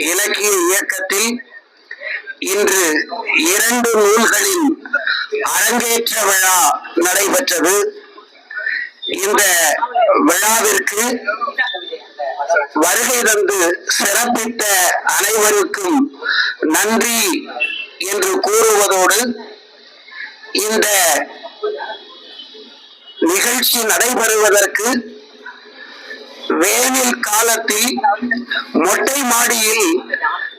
இலக்கிய இயக்கத்தில் இன்று இரண்டு நூல்களின் அரங்கேற்ற விழா நடைபெற்றது. இந்த விழாவிற்கு வருகை தந்து சிறப்பித்த அனைவருக்கும் நன்றி என்று கூறுவதோடு இந்த நிகழ்ச்சி நடைபெறுவதற்கு வேனில் காலத்தில் மொட்டை மாடியில்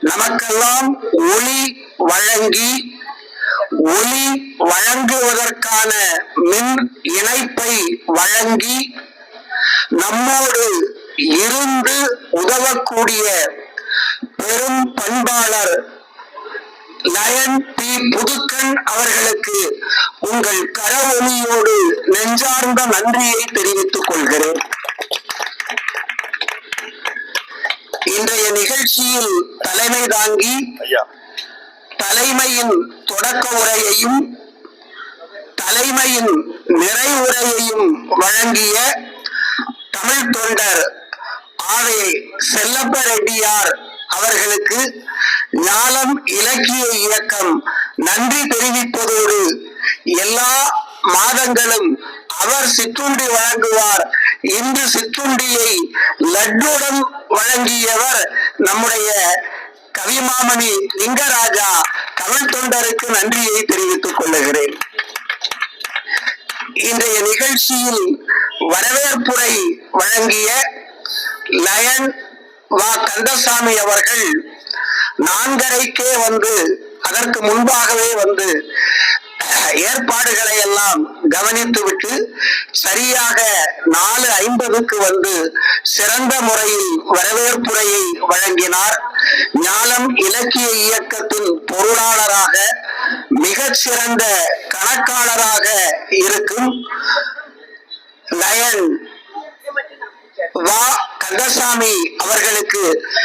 நமக்கெல்லாம் ஒளி வழங்கி ஒளி வழங்குவதற்கான மின் இணைப்பை வழங்கி நம்மோடு இருந்து உதவக்கூடிய பெரும் பண்பாளர் லயன் பி புதுக்கன் அவர்களுக்கு உங்கள் கரவொலியோடு நெஞ்சார்ந்த நன்றியை தெரிவித்துக் கொள்கிறேன். இன்றைய நிகழ்ச்சியில் தலைமை தாங்கி தலைமையின் தொடக்க உரையையும் தலைமையின் நிறைவுரையையும் வழங்கிய தமிழ் தொண்டர் ஆவே செல்லப்ப ரெட்டியார் அவர்களுக்கு ஞாலம் இலக்கிய இயக்கம் நன்றி தெரிவிப்பதோடு எல்லா மாதங்களும் அவர் சிற்றுண்டி வழங்குவார். இன்று சிற்றுண்டியை லட்டுடன் வழங்கியவர் நம்முடைய கவிமாமணி லிங்கராஜா. தமிழ் தொண்டருக்கு நன்றியை தெரிவித்துக் கொள்ளுகிறேன். இன்றைய நிகழ்ச்சியில் வரவேற்புரை வழங்கிய லயன் வா. கந்தசாமி அவர்கள் நான்கரைக்கே வந்து அதற்கு முன்பாகவே வந்து ஏற்பாடுகளை எல்லாம் கவனித்துவிட்டு சரியாக நாலு ஐம்பதுக்கு வந்து சிறந்த முறையில் வரவேற்புரையை வழங்கினார். ஞானம் இலக்கிய இயக்கத்தின் பொருளாளராக மிகச்சிறந்த கணக்காளராக இருக்கும் லயன் வா கந்தசாமி அவர்களுக்கு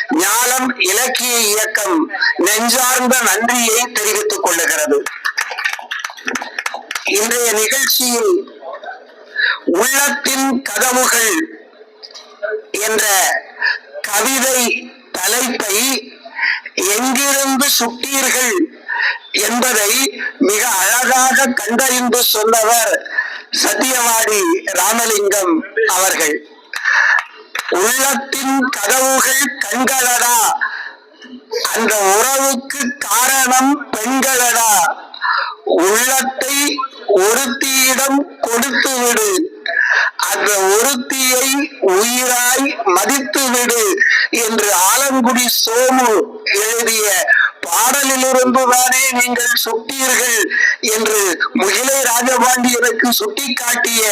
ஞானம் இலக்கிய இயக்கம் நெஞ்சார்ந்த நன்றியை தெரிவித்துக் கொள்ளுகிறது. இன்றைய நிகழ்ச்சியில் உள்ளத்தின் கதவுகள் என்ற கவிதை தலைப்பை எங்கிருந்து சுட்டீர்கள் என்பதை மிக அழகாக கண்டறிந்து சொன்னவர் சத்தியவாடி ராமலிங்கம் அவர்கள். உள்ளத்தின் கதவுகள் கண்களடா அந்த உறவுக்கு காரணம் பெண்களடா உள்ளத்தை ஒருத்தியிடம் கொடுத்து விடு அந்த ஒருத்தியை உயிராய் மதித்து விடு என்று ஆலங்குடி சோமு எழுதிய பாடலிலிருந்துதானே நீங்கள் சுட்டீர்கள் என்று முகிலை ராஜபாண்டியனுக்கு சுட்டிக்காட்டிய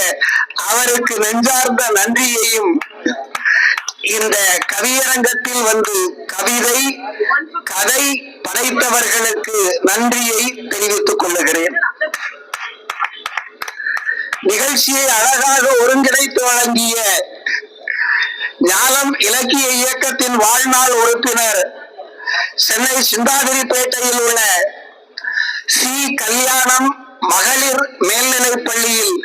அவருக்கு நெஞ்சார்ந்த நன்றியையும் இந்த கவியரங்கத்தில் வந்து கவிதை கதை படைத்தவர்களுக்கு நன்றியை தெரிவித்துக் கொள்ளுகிறேன். நிகழ்ச்சியை அழகாக ஒருங்கிணைத்து வழங்கிய ஞானம் இலக்கிய இயக்கத்தின் வாழ்நாள் உறுப்பினர் சென்னை சிந்தாதிரிப்பேட்டையில் உள்ள சி. கல்யாணம் மகளிர் மேல்நிலைப் பள்ளியில்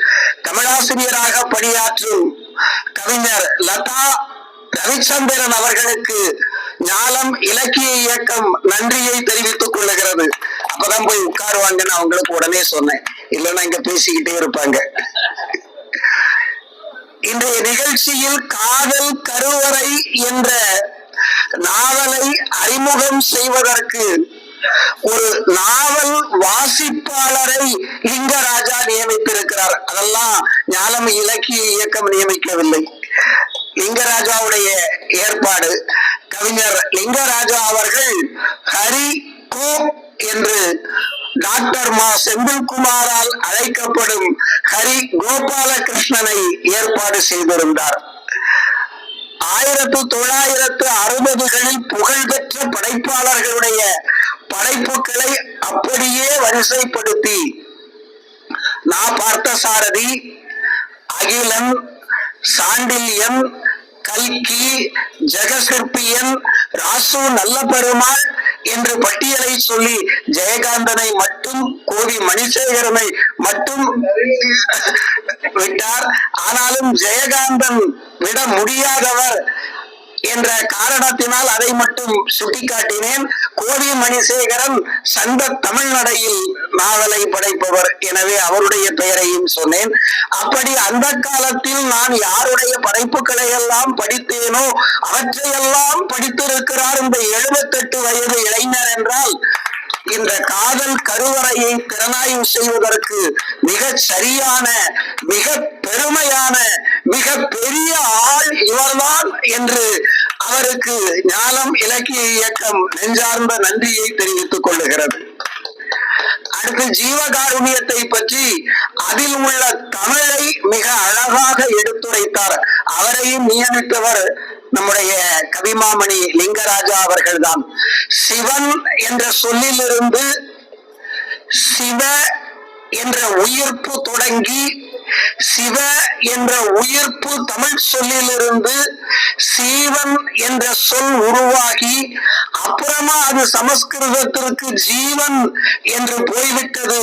தமிழாசிரியராக பணியாற்றும் கவிஞர் லதா ரவிச்சந்திரன் அவர்களுக்கு ஞானம் இலக்கிய இயக்கம் நன்றியை தெரிவித்துக் கொள்ளுகிறது. அப்பதான் போய் உட்காருவாங்கன்னு அவங்களுக்கு உடனே சொன்னேன். இல்லைன்னா இங்க பேசிக்கிட்டே இருப்பாங்க. இன்றைய நிகழ்ச்சியில் காதல் கருவறை என்ற நாவலை அறிமுகம் செய்வதற்கு ஒரு நாவல் வாசிப்பாளரை லிங்கராஜா நியமித்திருக்கிறார். அதெல்லாம் ஞானம் இலக்கிய இயக்கம் நியமிக்கவில்லை. லிங்கராஜாவுடைய ஏற்பாடு. கவிஞர் லிங்கராஜா அவர்கள் ஹரி கோ என்று டாக்டர் மா செந்தில்குமாரால் அழைக்கப்படும் ஹரி கோபாலகிருஷ்ணனை ஏற்பாடு செய்திருந்தார். ஆயிரத்து தொள்ளாயிரத்து அறுபதுகளில் புகழ்பெற்ற படைப்பாளர்களுடைய படைப்புகளை அப்படியே வரிசைப்படுத்தி நா பார்த்தசாரதி அகிலன் சாண்டில்யன் கல்கி ஜெகசிற்பியன் ராசு நல்ல பெருமாள் என்று பட்டியலை சொல்லி ஜெயகாந்தனை மட்டும் கோவி மணிசேகரனை மட்டும் விட்டார். ஆனாலும் ஜெயகாந்தன் விட முடியாதவர் என்ற காரணத்தினால் அதை மட்டும் சுட்டிக்காட்டினேன். கோவி மணிசேகரன் சந்த தமிழ்நடையில் நாவலை படைப்பவர். எனவே அவருடைய பெயரையும் சொன்னேன். அப்படி அந்த காலத்தில் நான் யாருடைய படைப்புகளை எல்லாம் படித்தேனோ அவற்றையெல்லாம் படித்திருக்கிறார் இந்த எழுபத்தெட்டு வயது இளைஞர் என்றால் இந்த காதல் கருவறையை திறனாய்வு செய்வதற்கு மிக சரியான மிக பெருமையான மிக பெரிய ஆள் இவர்தான் என்று அவருக்கு ஞானம் இலக்கிய இயக்கம் நெஞ்சார்ந்த நன்றியை தெரிவித்துக் கொள்ளுகிறது. அடுத்து ஜீவகாருண்யத்தை பற்றி அதில் உள்ள தமிழை மிக அழகாக எடுத்துரைத்தார். அவரையும் நியமித்தவர் நம்முடைய கவிமாமணி லிங்கராஜா அவர்கள்தான். சிவன் என்ற சொல்லிலிருந்து சிவ என்ற உயிர்ப்பு தொடங்கி சிவ என்ற உயிர்ப்பு தமிழ் சொல்லிலிருந்து சீவன் என்ற சொல் உருவாகி அப்புறமா அது சமஸ்கிருதத்திற்கு ஜீவன் என்று போய்விட்டது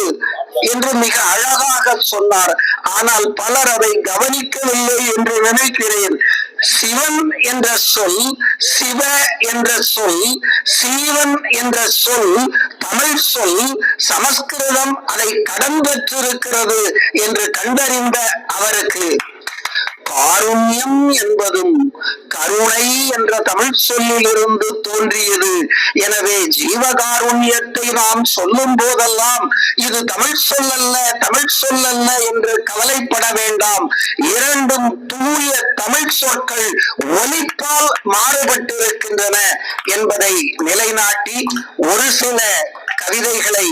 என்று மிக அழகாக சொன்னார். ஆனால் பலர் அதை கவனிக்கவில்லை என்று நினைக்கிறேன். சிவன் என்ற சொல் சிவ என்ற சொல் சீவன் என்ற சொல் தமிழ் சொல் சமஸ்கிருதம் அதை கடன் பெற்றிருக்கிறது என்று கண்டறிந்த அவருக்கு. காருண்யம் என்பதும் கருணை என்ற தமிழ் சொல்லிலிருந்து தோன்றியது. எனவே ஜீவகாருண்யத்தை நாம் சொல்லும் போதெல்லாம் இது தமிழ் சொல்லல்ல தமிழ் சொல்லல்ல என்று கவலைப்பட வேண்டாம். இரண்டும் தூய தமிழ் சொற்கள் ஒலிப்பால் மாறுபட்டிருக்கின்றன என்பதை நிலைநாட்டி ஒரு சில கவிதைகளை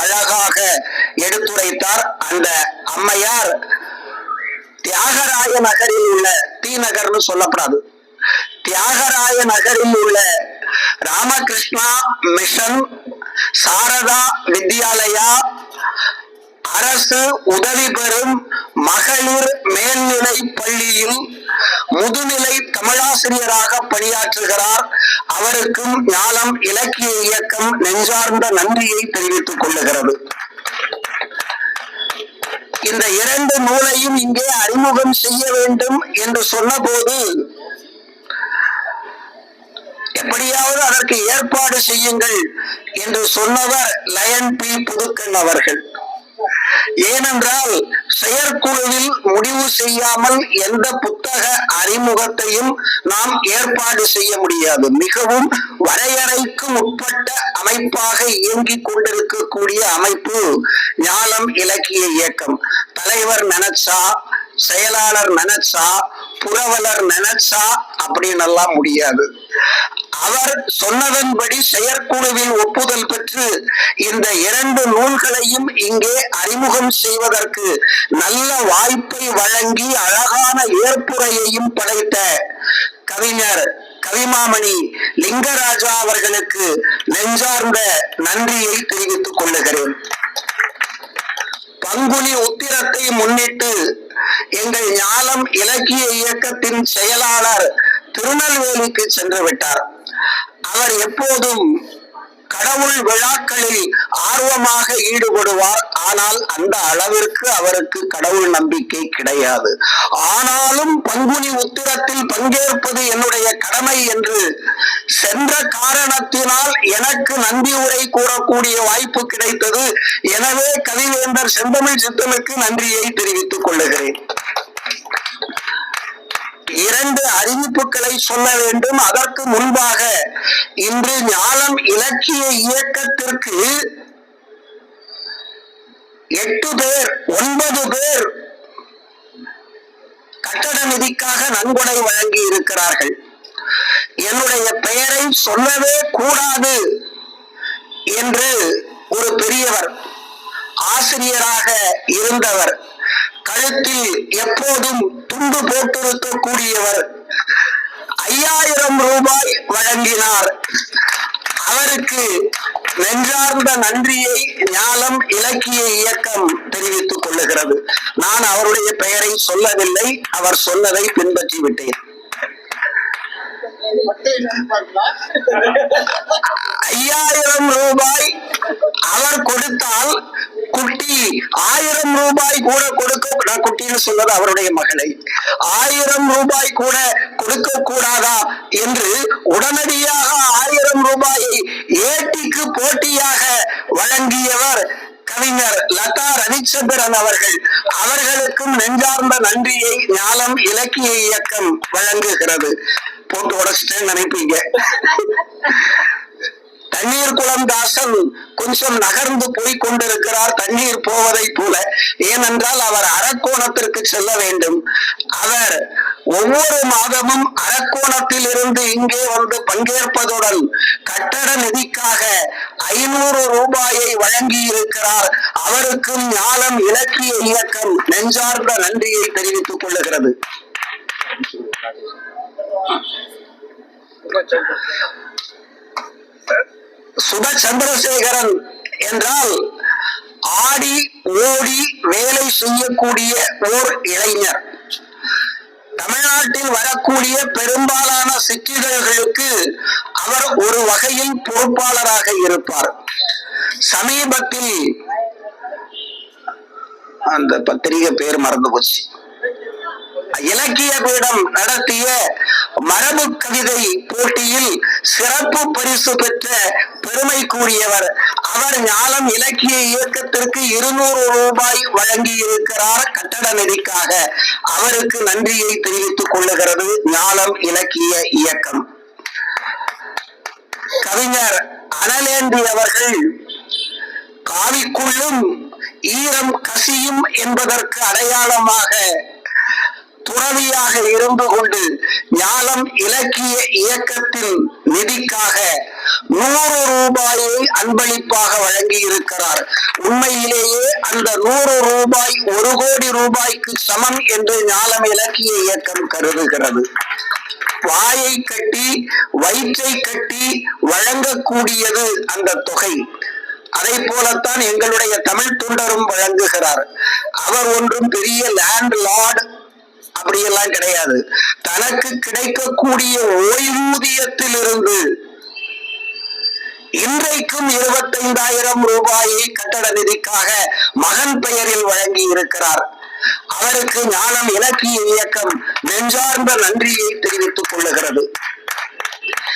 அழகாக எடுத்துரைத்தார் அந்த அம்மையார். தியாகராய நகரில் உள்ள டி நகர்னு சொல்லப்படாது. தியாகராய நகரில் உள்ள ராமகிருஷ்ணா மிஷன் சாரதா வித்யாலயா அரசு உதவி பெறும் மகளிர் மேல்நிலை பள்ளியில் முதுநிலை தமிழாசிரியராக பணியாற்றுகிறார். அவருக்கும் ஞானம் இலக்கிய இயக்கம் நெஞ்சார்ந்த நன்றியை தெரிவித்துக் கொள்ளுகிறது. இந்த இரண்டு நூலையும் இங்கே அறிமுகம் செய்ய வேண்டும் என்று சொன்னபோது எப்படியாவது அதற்கு ஏற்பாடு செய்யுங்கள் என்று சொன்னவர் லயன் பி. புதுக்கன் அவர்கள். ஏனென்றால் செயற்குழுவில் முடிவு செய்யாமல் எந்த புத்தக அறிமுகத்தையும் நாம் ஏற்பாடு செய்ய முடியாது. மிகவும் வரையறைக்கு உட்பட்ட அமைப்பாக இயங்கிக் கொண்டிருக்கக்கூடிய அமைப்பு ஞானம் இலக்கிய இயக்கம். தலைவர் நினைச்சா செயலாளர் நினைச்சா புரவலர் நினைச்சா அப்படின்னு எல்லாம் முடியாது. அவர் சொன்னதன்படி செயற்குழுவில் ஒப்புதல் பெற்று இந்த இரண்டு நூல்களையும் இங்கே அறிமுகம் செய்வதற்கு நல்ல வாய்ப்பை வழங்கி அழகான ஏற்புரையையும் படைத்த கவிஞர் கவிமாமணி லிங்கராஜா அவர்களுக்கு நெஞ்சார்ந்த நன்றியை தெரிவித்துக் கொள்ளுகிறேன். பங்குனி உத்திரத்தை முன்னிட்டு எங்கள் ஞானம் இலக்கிய இயக்கத்தின் செயலாளர் திருநெல்வேலிக்கு சென்று விட்டார். அவர் எப்போதும் கடவுள் விழாக்களில் ஆர்வமாக ஈடுபடுவார். ஆனால் அந்த அளவிற்கு அவருக்கு கடவுள் நம்பிக்கை கிடையாது. ஆனாலும் பங்குனி உத்திரத்தில் பங்கேற்பது என்னுடைய கடமை என்று சென்ற காரணத்தினால் எனக்கு நன்றி உரை கூறக்கூடிய வாய்ப்பு கிடைத்தது. எனவே கவிவேந்தர் செந்தமிழ் சித்தனுக்கு நன்றியை தெரிவித்துக் கொள்ளுகிறேன். இரண்டு அறிவிப்புகளை சொல்ல வேண்டும். அதற்கு முன்பாக இன்று ஞானம் இலக்கிய இயக்கத்திற்கு எட்டு பேர் ஒன்பது பேர் கட்டட நிதிக்காக நன்கொடை வழங்கி இருக்கிறார்கள். என்னுடைய பெயரை சொல்லவே கூடாது என்று ஒரு பெரியவர் ஆசிரியராக இருந்தவர் கழுத்தில் எப்போதும் துண்டு போட்டிருக்கக்கூடியவர் ஐயாயிரம் ரூபாய் வழங்கினார். அவருக்கு நெஞ்சார்ந்த நன்றியை ஞானம் இலக்கிய இயக்கம் தெரிவித்துக் கொள்ளுகிறது. நான் அவருடைய பெயரை சொல்லவில்லை அவர் சொன்னதை பின்பற்றி விட்டேன் ஐயாயிரம் ரூபாய் அவர் கொடுத்தால் குட்டி ஆயிரம் ரூபாய் கூட கொடுக்க நான் குட்டின்னு சொன்னது அவருடைய மகளை. ஆயிரம் ரூபாய் கூட கொடுக்க கூடாதா என்று உடனடியாக ஆயிரம் ரூபாயை ஏட்டிக்கு போட்டியாக வழங்கியவர் கவிஞர் லதா ரவிச்சந்திரன் அவர்கள். அவர்களுக்கும் நெஞ்சார்ந்த நன்றியை ஞானம் இலக்கிய இயக்கம் வழங்குகிறது. போட்டு உடைச்சிட்டேன்னு நினைப்பீங்க. தண்ணீர் குளம் தாசன் கொஞ்சம் நகர்ந்து போய் கொண்டிருக்கிறார் தண்ணீர் போவதை போல. ஏனென்றால் அவர் அரக்கோணத்திற்கு செல்ல வேண்டும். அவர் ஒவ்வொரு மாதமும் அரக்கோணத்தில் இருந்து இங்கே வந்து பங்கேற்பதுடன் கட்டட நிதிக்காக ஐநூறு ரூபாயை வழங்கி இருக்கிறார் அவருக்கும் ஞானம் இலக்கிய இயக்கம் நெஞ்சார்ந்த நன்றியை தெரிவித்துக் கொள்ளுகிறது. சுப சந்திரசேகரன் என்றால் ஆடி ஓடி வேலை செய்யக்கூடிய ஓர் இளைஞர். தமிழ்நாட்டில் வரக்கூடிய பெரும்பாலான சிற்றிதழ்களுக்கு அவர் ஒரு வகையில் பொறுப்பாளராக இருப்பார். சமீபத்தில் அந்த பத்திரிகை பேர் மறந்து போச்சு. இலக்கிய பீடம் நடத்திய மரபு கவிதை போட்டியில் சிறப்பு பரிசு பெற்ற பெருமை கூறியவர். அவர் ஞானம் இலக்கிய இயக்கத்திற்கு இருநூறு ரூபாய் வழங்கி இருக்கிறார் கட்டட நிதிக்காக. அவருக்கு நன்றியை தெரிவித்துக் கொள்ளுகிறது ஞானம் இலக்கிய இயக்கம். கவிஞர் அனலேந்தி அவர்கள் காவிக்குள்ளும் ஈரம் கசியும் என்பதற்கு அடையாளமாக துறவியாக இருந்து கொண்டு ஞானம் இலக்கிய இயக்கத்தின் நிதிக்காக நூறு ரூபாயை அன்பளிப்பாக வழங்கி இருக்கிறார் உண்மையிலேயே அந்த நூறு ரூபாய் ஒரு கோடி ரூபாய்க்கு சமம் என்று ஞானம் இலக்கிய இயக்கம் கருதுகிறது. வாயை கட்டி வயிற்றை கட்டி வழங்கக்கூடியது அந்த தொகை. அதை போலத்தான் எங்களுடைய தமிழ் தொண்டரும் வழங்குகிறார். அவர் ஒன்றும் பெரிய லேண்ட் லார்ட் அப்படியெல்லாம் கிடையாது. தனக்கு கிடைக்கக்கூடிய ஓய்வூதியத்திலிருந்து இன்றைக்கும் இருபத்தைந்தாயிரம் ரூபாயை கட்டட நிதிக்காக மகன் பெயரில் வழங்கி இருக்கிறார். அவருக்கு ஞானம் இலக்கிய இயக்கம் நெஞ்சார்ந்த நன்றியை தெரிவித்துக் கொள்ளுகிறது.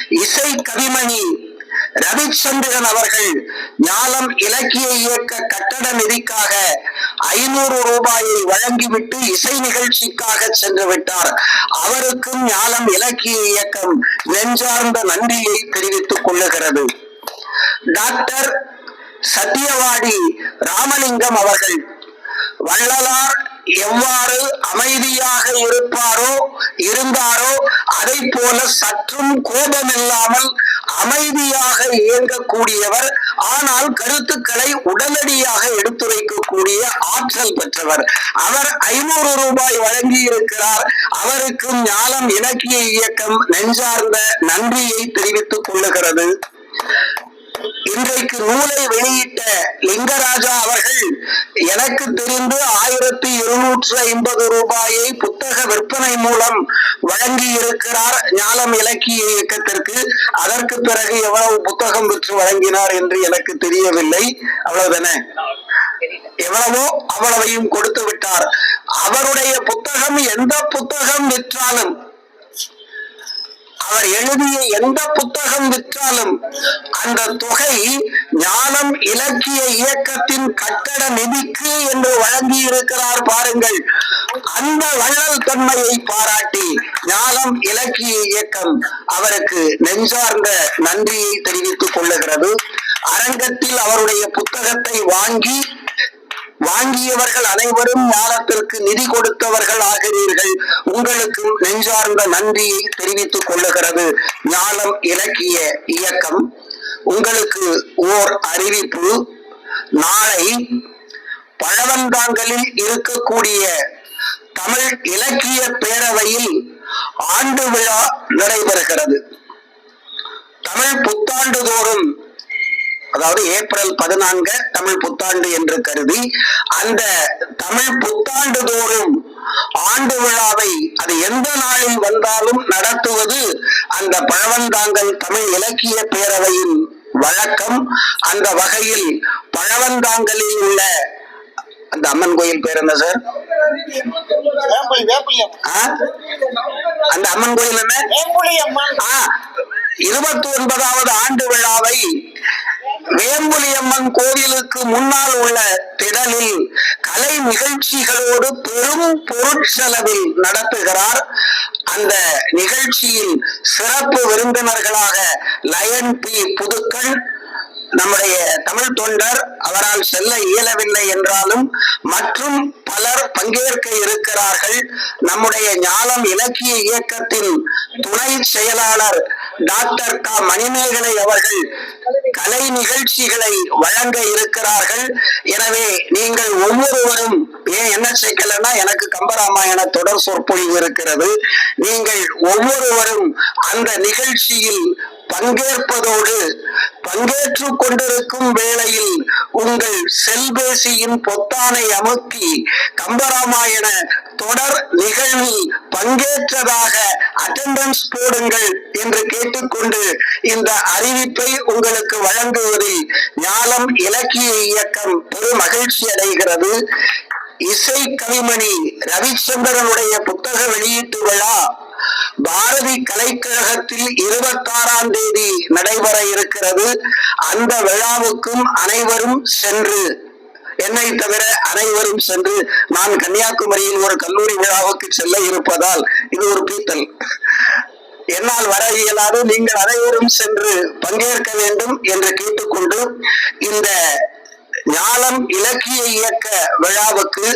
இசை கவிமணி ரவிச்சந்திரன் அவர்கள் ஞானம் இலக்கிய இயக்க கட்டட நிதிக்காக ஐநூறு ரூபாயை வழங்கிவிட்டு இசை நிகழ்ச்சிக்காக சென்று விட்டார். அவருக்கும் ஞானம் இலக்கிய இயக்கம் நெஞ்சார்ந்த நன்றியை தெரிவித்துக் கொள்ளுகிறது. டாக்டர் சத்தியவாடி ராமலிங்கம் அவர்கள் வள்ளலார் எவ்வாறு அமைதியாக இருப்பாரோ இருந்தாரோ அதை போல சற்றும் கோபம் இல்லாமல் அமைதியாக இயங்கக்கூடியவர் ஆனால் கருத்துக்களை உடனடியாக எடுத்துரைக்கக்கூடிய ஆற்றல் பெற்றவர். அவர் ஐநூறு ரூபாய் வழங்கி இருக்கிறார் அவருக்கும் ஞானம் இலக்கிய இயக்கம் நெஞ்சார்ந்த நன்றியை தெரிவித்துக் கொள்ளுகிறது. இன்றைக்கு நூலை வெளியிட்ட லிங்கராஜா அவர்கள் எனக்கு தெரிந்து ஆயிரத்தி இருநூற்று ஐம்பது ரூபாயை புத்தக விற்பனை மூலம் வழங்கி இருக்கிறார் ஞானம் இலக்கிய இயக்கத்திற்கு. அதற்கு பிறகு எவ்வளவு புத்தகம் விற்று வழங்கினார் என்று எனக்கு தெரியவில்லை. அவ்வளவுதானே? எவ்வளவோ அவ்வளவையும் கொடுத்து விட்டார். அவருடைய புத்தகம் எந்த புத்தகம் விற்றாலும் அவர் எழுதிய எந்த புத்தகம் விற்றாலும் அந்த தொகை ஞானம் இலக்கிய இயக்கத்தின் கட்டட நிதிக்கு என்று வழங்கி இருக்கிறார் பாருங்கள். அந்த வள்ளல் தன்மையை பாராட்டி ஞானம் இலக்கிய இயக்கம் அவருக்கு நெஞ்சார்ந்த நன்றியை தெரிவித்துக் கொள்ளுகிறது. அரங்கத்தில் அவருடைய புத்தகத்தை வாங்கி வாங்கியவர்கள் அனைவரும் ஞானத்திற்கு நிதி கொடுத்தவர்கள் ஆகிறீர்கள். உங்களுக்கும் நெஞ்சார்ந்த நன்றியை தெரிவித்துக் கொள்ளுகிறது. ஞானம் இலக்கிய இயக்கம். உங்களுக்கு ஓர் அறிவிப்பு. நாளை பழவந்தாங்கலில் இருக்கக்கூடிய தமிழ் இலக்கிய பேரவையில் ஆண்டு விழா நடைபெறுகிறது. தமிழ் புத்தாண்டு தோறும் அதாவது ஏப்ரல் பதினான்கு தமிழ் புத்தாண்டு என்று கருதி அந்த தமிழ் புத்தாண்டு தோறும் ஆண்டு விழாவை அது எந்த நாளில் வந்தாலும் நடத்துவது அந்த பழவந்தாங்கல் தமிழ் இலக்கிய பேரவையின் வழக்கம். அந்த வகையில் பழவந்தாங்கலில் உள்ள அந்த அம்மன் கோயில் பேர் என்ன சார்? அந்த அம்மன் கோயில் என்ன? இருபத்தி ஒன்பதாவது ஆண்டு விழாவை வேம்புலியம்மன் கோவிலுக்கு முன்னால் உள்ள திடலில் கலை நிகழ்ச்சிகளோடு பெரும் பொருட்செலவில் நடத்துகிறார். அந்த நிகழ்ச்சியில் சிறப்பு விருந்தினர்களாக லயன் பி புதுக்கள் நம்முடைய தமிழ் தொண்டர் அவரால் செல்ல இயலவில்லை என்றாலும் மற்றும் பலர் பங்கேற்க இருக்கிறார்கள். நம்முடைய ஞானம் இலக்கிய இயக்கத்தின் துணை செயலாளர் டாக்டர் க. மணிமேகலை அவர்கள் கலை நிகழ்ச்சிகளை வழங்க இருக்கிறார்கள். எனவே நீங்கள் ஒவ்வொருவரும் ஏன் என்ன சேர்க்கலன்னா எனக்கு கம்பராமாயண தொடர் சொற்பொழிவு இருக்கிறது. நீங்கள் ஒவ்வொருவரும் அந்த நிகழ்ச்சியில் பங்கேற்பதோடு பங்கேற்று கொண்டிருக்கும் வேளையில் உங்கள் செல்பேசியின் பொத்தானை அமுக்கி கம்பராமாயண தொடர் நிகழ்வில் பங்கேற்றதாக அட்டண்டன்ஸ் போடுங்கள் என்று கேட்டுக்கொண்டு இந்த அறிவிப்பை உங்களுக்கு வழங்குவதில் ஞானம் இலக்கிய இயக்கம் பெரும் மகிழ்ச்சி அடைகிறது. இசை கவிமணி ரவிச்சந்திரனுடைய புத்தக வெளியீட்டு விழா பாரதி கலைக்கழகத்தில் இருபத்தாறாம் தேதி நடைபெற இருக்கிறது. அந்த விழாவுக்கும் அனைவரும் சென்று என்னை தவிர அனைவரும் சென்று நான் கன்னியாகுமரியில் ஒரு கல்லூரி விழாவுக்கு செல்ல இருப்பதால் இது ஒரு பீத்தல். என்னால் வர இயலாது. நீங்கள் அனைவரும் சென்று பங்கேற்க வேண்டும் என்று கேட்டுக்கொண்டு இந்த ஞானம் இலக்கிய இயக்க விழாவுக்கு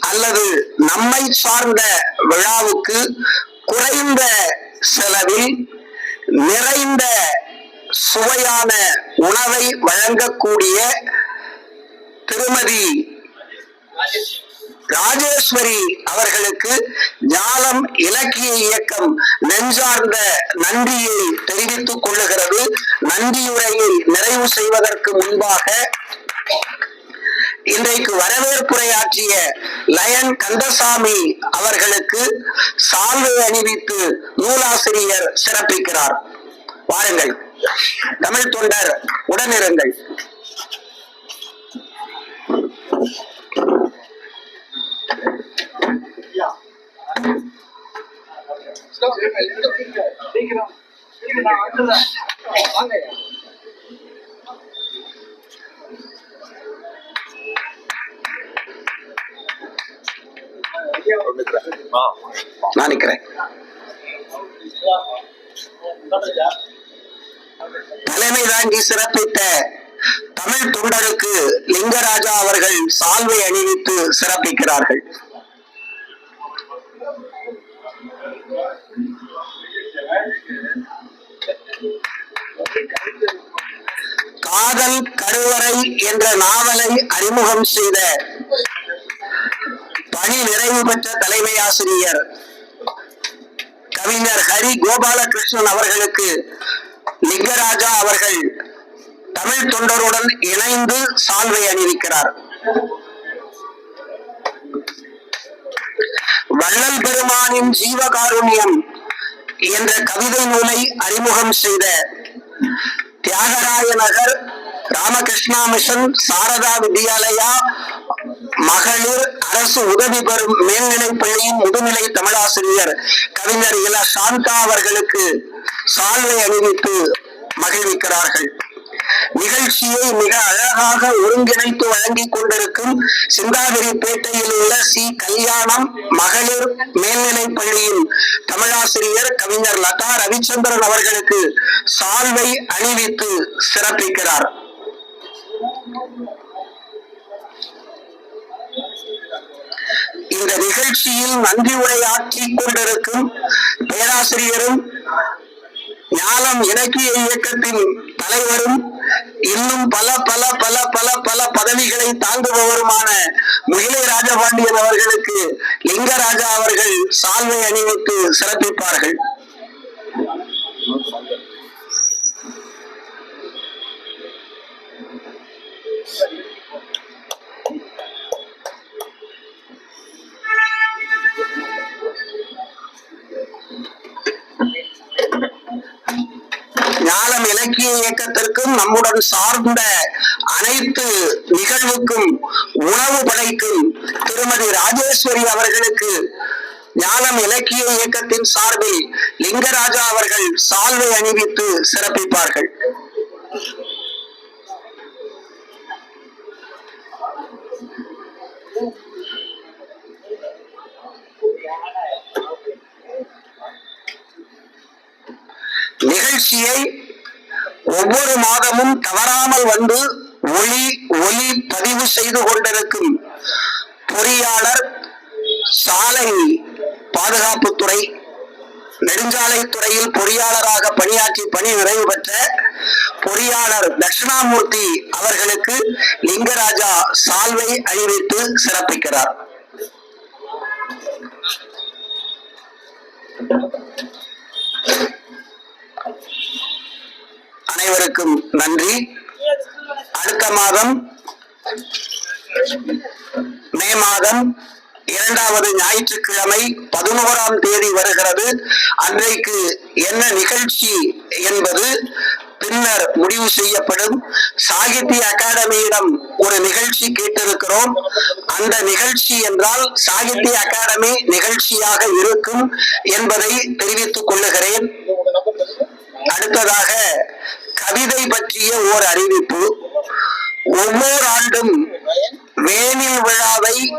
அல்லது நம்மை சார்ந்த விழாவுக்கு குறைந்த செலவில் நிறைந்த சுவையான உணவை வழங்கக்கூடிய திருமதி ராஜேஸ்வரி அவர்களுக்கு ஞானம் இலக்கிய இயக்கம் நெஞ்சார்ந்த நன்றியை தெரிவித்துக் கொள்ளுகிறது. நன்றியுரையை நிறைவு செய்வதற்கு முன்பாக இன்றைக்கு வரவேற்புரையாற்றிய லயன் கந்தசாமி அவர்களுக்கு சால்வை அணிவித்து நூலாசிரியர் சிறப்பிக்கிறார் வாருங்கள் தமிழ் தொண்டர் உடனிருங்கள் நான் நிக்கிறேன். தலைமை தாங்கி சிறப்பித்த தமிழ் தொண்டருக்கு லிங்கராஜா அவர்கள் சால்வை அணிவித்து சிறப்பிக்கிறார்கள். காதல் கருவறை என்ற நாவலை அறிமுகம் செய்த பணி நிறைவு பெற்ற தலைமை ஆசிரியர் கவிஞர் ஹரி கோபாலகிருஷ்ணன் அவர்களுக்கு லிங்கராஜா அவர்கள் தமிழ் தொண்டருடன் இணைந்து சால்வை அணிவிக்கிறார். வள்ளல் பெருமானின் ஜீவகாருண்யம் என்ற கவிதை நூலை அறிமுகம் செய்த தியாகராய நகர் ராமகிருஷ்ணா மிஷன் சாரதா வித்யாலயா மகளிர் அரசு உதவி பெறும் மேல்நிலை பள்ளியின் முதுநிலை தமிழாசிரியர் கவிஞர் இல சாந்தா அவர்களுக்கு சால்வை அணிவித்து மகிழ்விக்கிறார்கள். நிகழ்ச்சியை மிக அழகாக ஒருங்கிணைத்து வழங்கிக் கொண்டிருக்கும் சிந்தாதிரிப்பேட்டையில் உள்ள சி. கல்யாணம் மகளிர் மேல்நிலைப் பள்ளியின் தமிழாசிரியர் கவிஞர் லதா ரவிச்சந்திரன் அவர்களுக்கு சால்வை அணிவித்து சிறப்பிக்கிறார். இந்த நிகழ்ச்சியில் நன்றி உரையாற்றிக் கொண்டிருக்கும் பேராசிரியரும் ஞானம் இலக்கிய இயக்கத்தின் தலைவரும் இன்னும் பல பல பல பல பல பதவிகளை தாங்குபவருமான முகிலை ராஜபாண்டியன் அவர்களுக்கு லிங்கராஜா அவர்கள் சால்வை அணிவித்து சிறப்பிப்பார்கள். ஞானம் இலக்கிய இலக்கிய இயக்கத்திற்கும் நம்முடன் சார்ந்த அனைத்து நிகழ்வுக்கும் உணவு படைக்கும் திருமதி ராஜேஸ்வரி அவர்களுக்கு ஞானம் இலக்கிய இயக்கத்தின் சார்பில் லிங்கராஜா அவர்கள் சால்வை அணிவித்து சிறப்பிப்பார்கள். நிகழ்ச்சியை ஒவ்வொரு மாதமும் தவறாமல் வந்து ஒளி ஒலி பதிவு செய்து கொண்டிருக்கும் பொறியாளர் சாலை பாதுகாப்புத்துறை நெடுஞ்சாலை துறையில் பொறியாளராக பணியாற்றி பணி நிறைவு பெற்ற பொறியாளர் தட்சிணாமூர்த்தி அவர்களுக்கு லிங்கராஜா சால்வை அணிவித்து சிறப்பிக்கிறார். அனைவருக்கும் நன்றி. அடுத்த மாதம் மே மாதம் இரண்டாவது ஞாயிற்றுக்கிழமை பதினோராம் தேதி வருகிறது. அன்றைக்கு என்ன நிகழ்ச்சி என்பது பின்னர் முடிவு செய்யப்படும். சாகித்ய அகாடமியிடம் ஒரு நிகழ்ச்சி கேட்டிருக்கிறோம். அந்த நிகழ்ச்சி என்றால் சாகித்ய அகாடமி நிகழ்ச்சியாக இருக்கும் என்பதை தெரிவித்துக் கொள்ளுகிறேன். அடுத்ததாக கவிதை பற்றிய ஓர் அறிவிப்பு. ஒவ்வொரு ஆண்டும் வேனில் விழாவை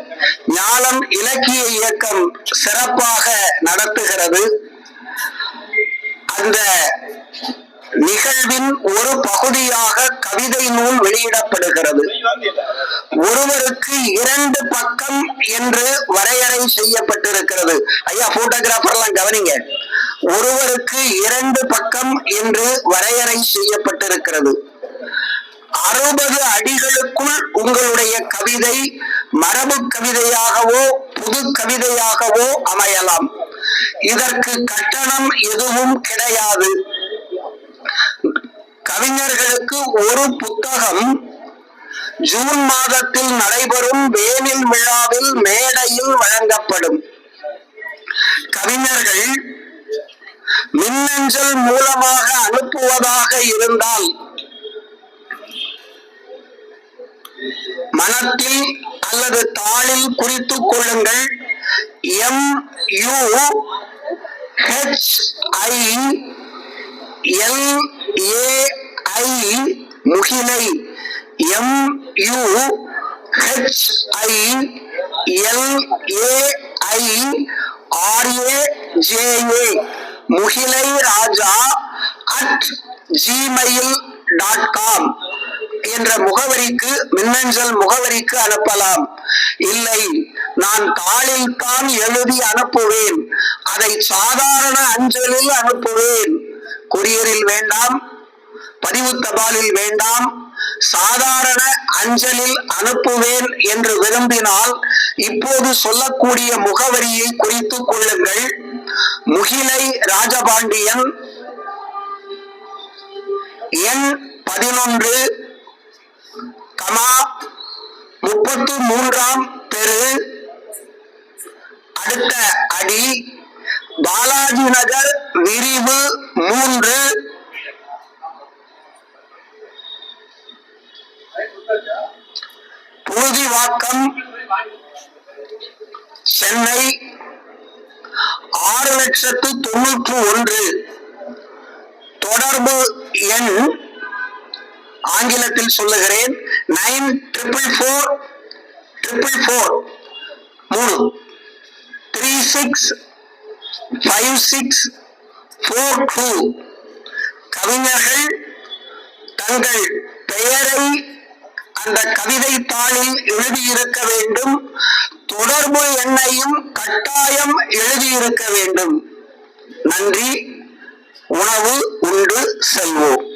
ஞானம் இலக்கிய இயக்கம் சிறப்பாக நடத்துகிறது. அந்த நிகழ்வின் ஒரு பகுதியாக கவிதை நூல் வெளியிடப்படுகிறது. ஒருவருக்கு இரண்டு பக்கம் என்று வரையறை செய்யப்பட்டிருக்கிறது. ஐயா போட்டோகிராஃபர்லாம் கவனிங்க. ஒருவருக்கு இரண்டு பக்கம் என்று வரையறை செய்யப்பட்டிருக்கிறது. அறுபது அடிகளுக்குள் உங்களுடைய கவிதை மரபு கவிதையாகவோ புது கவிதையாகவோ அமையலாம். இதற்கு கட்டணம் எதுவும் கிடையாது. கவிஞர்களுக்கு ஒரு புத்தகம் ஜூன் மாதத்தில் நடைபெறும் வேனில் விழாவில் மேடையில் வழங்கப்படும். கவிஞர்கள் மின்னஞ்சல் மூலமாக அனுப்புவதாக இருந்தால் மனத்தில் அல்லது தாளில் குறித்துக் கொள்ளுங்கள். M U H I L A I முகிலை. M U H I L A I R A J A முகிலை Raja at gmail dot com என்ற முகவரிக்கு மின்னஞ்சல் முகவரிக்கு அனுப்பலாம். இல்லை நான் தாளில் தான் எழுதி அனுப்புவேன். அதை சாதாரண அஞ்சலில் அனுப்புவேன். கொரியரில் வேண்டாம். பதிவு தபாலில் வேண்டாம். சாதாரண அஞ்சலில் அனுப்புவேன் என்று விரும்பினால் இப்போது சொல்லக்கூடிய முகவரியை குறித்துக் கொள்ளுங்கள். முகிலை ராஜபாண்டியன் எண் பதினொன்று கமா முப்பத்தி மூன்றாம் தெரு அடுத்த அடி பாலாஜி நகர் விரிவு மூன்று. புழுதிவாக்கம் சென்னை ஆறு லட்சத்து தொண்ணூற்று ஒன்று. தொடர்பு எண் ஆங்கிலத்தில் சொல்லுகிறேன் nine triple four triple four மூணு. Three six five six four two கவிஞர்கள் தங்கள் பெயரை அந்த கவிதை தாளில் எழுதியிருக்க வேண்டும். தொடர்பு எண்ணையும் கட்டாயம் எழுதியிருக்க வேண்டும். நன்றி. உணவு உண்டு செல்வோம்.